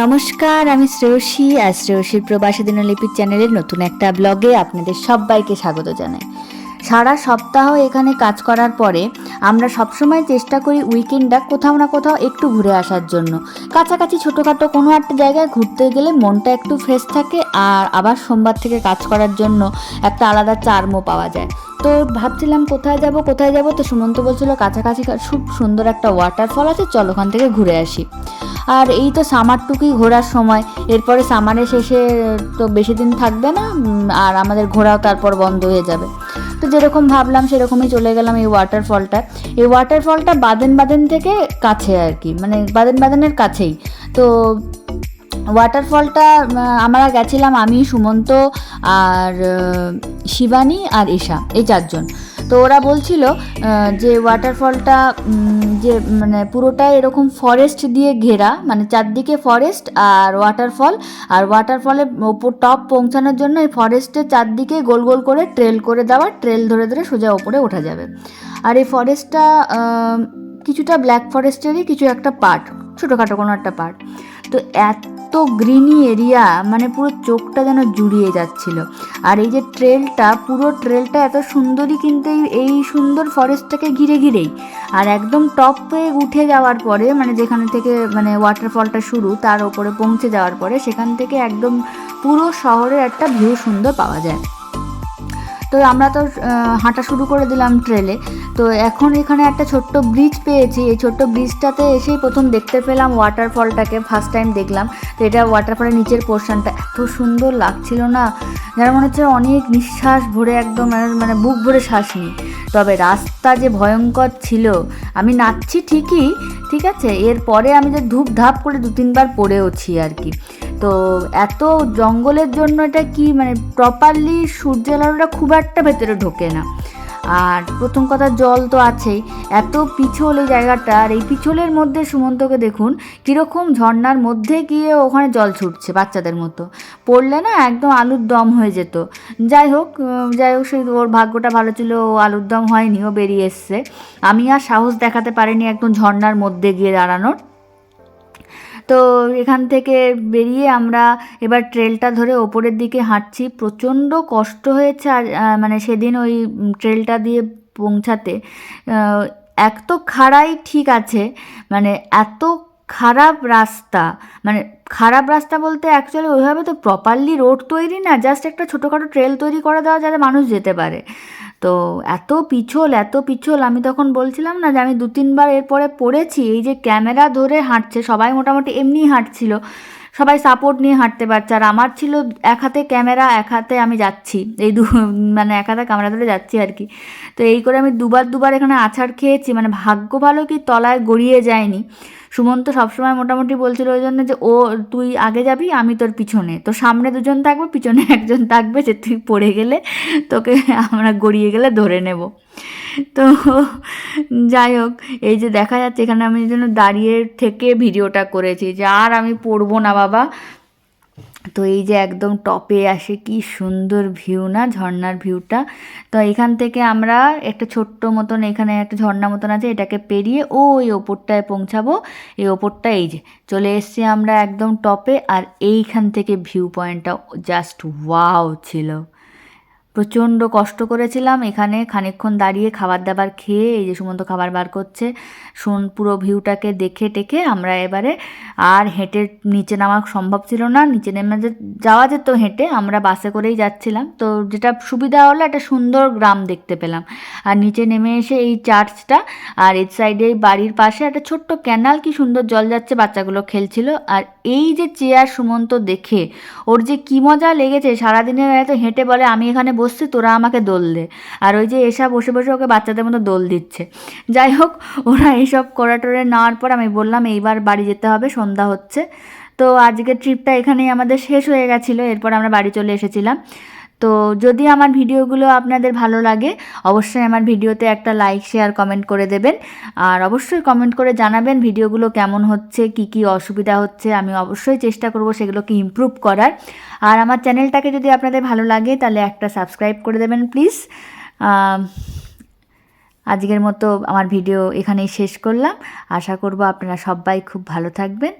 নমস্কার, আমি শ্রেয়সী আর শ্রেয়সীর প্রবাসী দিনলিপির চ্যানেলের নতুন একটা ব্লগে আপনাদের সবাইকে স্বাগত জানাই। সারা সপ্তাহ এখানে কাজ করার পরে আমরা সবসময় চেষ্টা করি উইকেন্ডটা কোথাও না কোথাও একটু ঘুরে আসার জন্য। কাছাকাছি ছোটোখাটো কোনো একটা জায়গায় ঘুরতে গেলে মনটা একটু ফ্রেশ থাকে আর আবার সোমবার থেকে কাজ করার জন্য একটা আলাদা চার্মও পাওয়া যায়। তো ভাবছিলাম কোথায় যাব কোথায় যাব? তো সুমন্ত বলছিল কাছাকাছি খুব সুন্দর একটা ওয়াটারফল আছে, চল ওখান থেকে ঘুরে আসি। আর এই তো সামারটুকুই ঘোরার সময়। এরপরে সামারের শেষে তো বেশি দিন থাকবে না আর আমাদের ঘোরাও তারপর বন্ধ হয়ে যাবে। তো যেরকম ভাবলাম সেরকমই চলে গেলাম এই ওয়াটারফলটা এই ওয়াটারফলটা বাদেন বাদেন থেকে কাছে আর কি মানে বাদেন বাদেনের কাছেই। তো ওয়াটারফলটা আমরা গেছিলাম আমি, সুমন্ত আর শিবানী আর ঈশা, এই চারজন। তো ওরা বলছিল যে ওয়াটারফলটা যে মানে পুরোটাই এরকম ফরেস্ট দিয়ে ঘেরা মানে চারদিকে ফরেস্ট আর ওয়াটারফল আর ওয়াটারফলের ওপর টপ পৌঁছানোর জন্য এই ফরেস্টের চারদিকে গোল গোল করে ট্রেল করে দেওয়া ট্রেল ধরে ধরে সোজা ওপরে ওঠা যাবে। আর এই ফরেস্টটা কিছুটা ব্ল্যাক ফরেস্টেরই কিছু একটা পার্ট ছোটোখাটো কোনো একটা পার্ট তো এত গ্রিনি এরিয়া মানে পুরো চোখটা যেন জুড়িয়ে যাচ্ছিল। আর এই যে ট্রেলটা পুরো ট্রেলটা এত সুন্দরই কিন্তু এই- এই সুন্দর ফরেস্টটাকে ঘিরে ঘিরেই। আর একদম টপে উঠে যাওয়ার পরে মানে যেখান থেকে মানে ওয়াটারফলটা শুরু, তার ওপরে পৌঁছে যাওয়ার পরে, সেখান থেকে একদম পুরো শহরের একটা ভিউ সুন্দর পাওয়া যায়। তো আমরা তো হাঁটা শুরু করে দিলাম ট্রেলে তো এখন এখানে একটা ছোট্ট ব্রিজ পেয়েছি। এই ছোট্ট ব্রিজটাতে এসেই প্রথম দেখতে পেলাম ওয়াটারফলটাকে ফার্স্ট টাইম দেখলাম। তো এটা ওয়াটারফলের নিচের পোর্শনটা এত সুন্দর লাগছিল না। যেন মনে হচ্ছে অনেক নিঃশ্বাস ভরে একদম, মানে- মানে বুক ভরে শ্বাস নিই। তবে রাস্তা যে ভয়ঙ্কর ছিল, আমি নাচছি ঠিকই, ঠিক আছে? এরপরে আমি যে ধূপ ধাপ করে দু তিনবার পড়েওছি আর কি। তো এত জঙ্গলের জন্য এটা কি মানে প্রপারলি সূর্যের আলোটা খুব একটা ভেতরে ঢোকে না। আর প্রথম কথা জল তো আছেই। এত পিছল এই জায়গাটা, আর এই পিছলের মধ্যে সুমন্তকে দেখুন, কীরকম ঝর্ণার মধ্যে গিয়ে ওখানে জল ছুটছে বাচ্চাদের মতো। পড়লে না একদম আলুর দম হয়ে যেত। যাই হোক যাই হোক, সেই ওর ভাগ্যটা ভালো ছিল, ও আলুর দম হয়নি, ও বেরিয়ে এসছে। আমি আর সাহস দেখাতে পারিনি একদম ঝর্নার মধ্যে গিয়ে দাঁড়ানোর। তো এখান থেকে বেরিয়ে আমরা এবার ট্রেলটা ধরে ওপরের দিকে হাঁটছি। প্রচণ্ড কষ্ট হয়েছে আর মানে সেদিন ওই ট্রেলটা দিয়ে পৌঁছাতে। এক তো খাড়াই ঠিক আছে মানে এত খারাপ রাস্তা। মানে খারাপ রাস্তা বলতে অ্যাকচুয়ালি ওইভাবে তো প্রপারলি রোড তৈরি না জাস্ট একটা ছোটোখাটো ট্রেল তৈরি করে দেওয়া যাতে মানুষ যেতে পারে। তো এত পিছল এত পিছল। আমি তখন বলছিলাম না যে আমি দু তিনবার এরপরে পড়েছি। এই যে ক্যামেরা ধরে হাঁটছে, সবাই মোটামুটি এমনিই হাঁটছিল। সবাই সাপোর্ট নিয়ে হাঁটতে পারছে। আর আমার ছিল এক হাতে ক্যামেরা, এক হাতে আমি যাচ্ছি। এই দু মানে এক হাতে ক্যামেরা ধরে যাচ্ছি আর কি। তো এই করে আমি দুবার দুবার এখানে আছাড় খেয়েছি। মানে ভাগ্য ভালো কি তলায় গড়িয়ে যায়নি। সুমন্ত সবসময় মোটামুটি বলছিল ওই জন্য যে, ও, তুই আগে যাবি, আমি তোর পিছনে। তো সামনে দুজন থাকবে, পিছনে একজন থাকবে যে, তুই পড়ে গেলে তোকে আমরা গড়িয়ে গেলে ধরে নেব। তো যাই হোক, এই যে দেখা যাচ্ছে, এখানে আমি জন্য দাঁড়িয়ে থেকে ভিডিওটা করেছি যে, আর আমি পড়ব না বাবা। তো এই যে একদম টপে আসে কি সুন্দর ভিউ না ঝর্নার ভিউটা। তো এখান থেকে আমরা একটা ছোট্ট মতন এখানে একটা ঝর্ণা মতন আছে, এটাকে পেরিয়ে ওই ওপরটায় পৌঁছাবো। এই ওপরটা এই যে, চলে এসছি আমরা একদম টপে আর এইখান থেকে ভিউ পয়েন্টটা জাস্ট ওয়াও ছিল। প্রচণ্ড কষ্ট করেছিলাম। এখানে খানিকক্ষণ দাঁড়িয়ে খাবার দাবার খেয়ে এই যে সুমন্ত খাবার বার করছে, শুন পুরো ভিউটাকে দেখে টেকে আমরা এবারে আর হেঁটে নিচে নামা সম্ভব ছিল না। নিচে নেমে যাওয়া যেত হেঁটে, আমরা বাসে করেই যাচ্ছিলাম। তো যেটা সুবিধা হলো একটা সুন্দর গ্রাম দেখতে পেলাম। আর নিচে নেমে এসে এই চার্চটা আর এর সাইডে বাড়ির পাশে একটা ছোট্ট ক্যানাল, কি সুন্দর জল যাচ্ছে, বাচ্চাগুলো খেলছিল। আর এই যে চেয়ার সুমন্ত দেখে, ওর যে কি মজা লেগেছে, সারাদিনের এত হেঁটে বলে, আমি এখানে বসছি, তোরা আমাকে দোল দে। আর ওই যে এসা বসে বসে ওকে বাচ্চাদের মতো দোল দিচ্ছে। যাই হোক, ওরা এইসব করা টোরে নেওয়ার পর আমি বললাম, এইবার বাড়ি যেতে হবে, সন্ধ্যা হচ্ছে। তো আজকের ট্রিপটা এখানেই আমাদের শেষ হয়ে গেছিল। এরপর আমরা বাড়ি চলে এসেছিলাম। তো যদি আমার ভিডিওগুলো আপনাদের ভালো লাগে, অবশ্যই আমার ভিডিওতে একটা লাইক শেয়ার কমেন্ট করে দেবেন। আর অবশ্যই কমেন্ট করে জানাবেন ভিডিওগুলো কেমন হচ্ছে, কি কি অসুবিধা হচ্ছে। আমি অবশ্যই চেষ্টা করব সেগুলোকে ইমপ্রুভ করার। আর আমার চ্যানেলটাকে যদি আপনাদের ভালো লাগে, তাহলে একটা সাবস্ক্রাইব করে দেবেন প্লিজ আজকের মতো আমার ভিডিও এখানেই শেষ করলাম। আশা করব আপনারা সবাই খুব ভালো থাকবেন।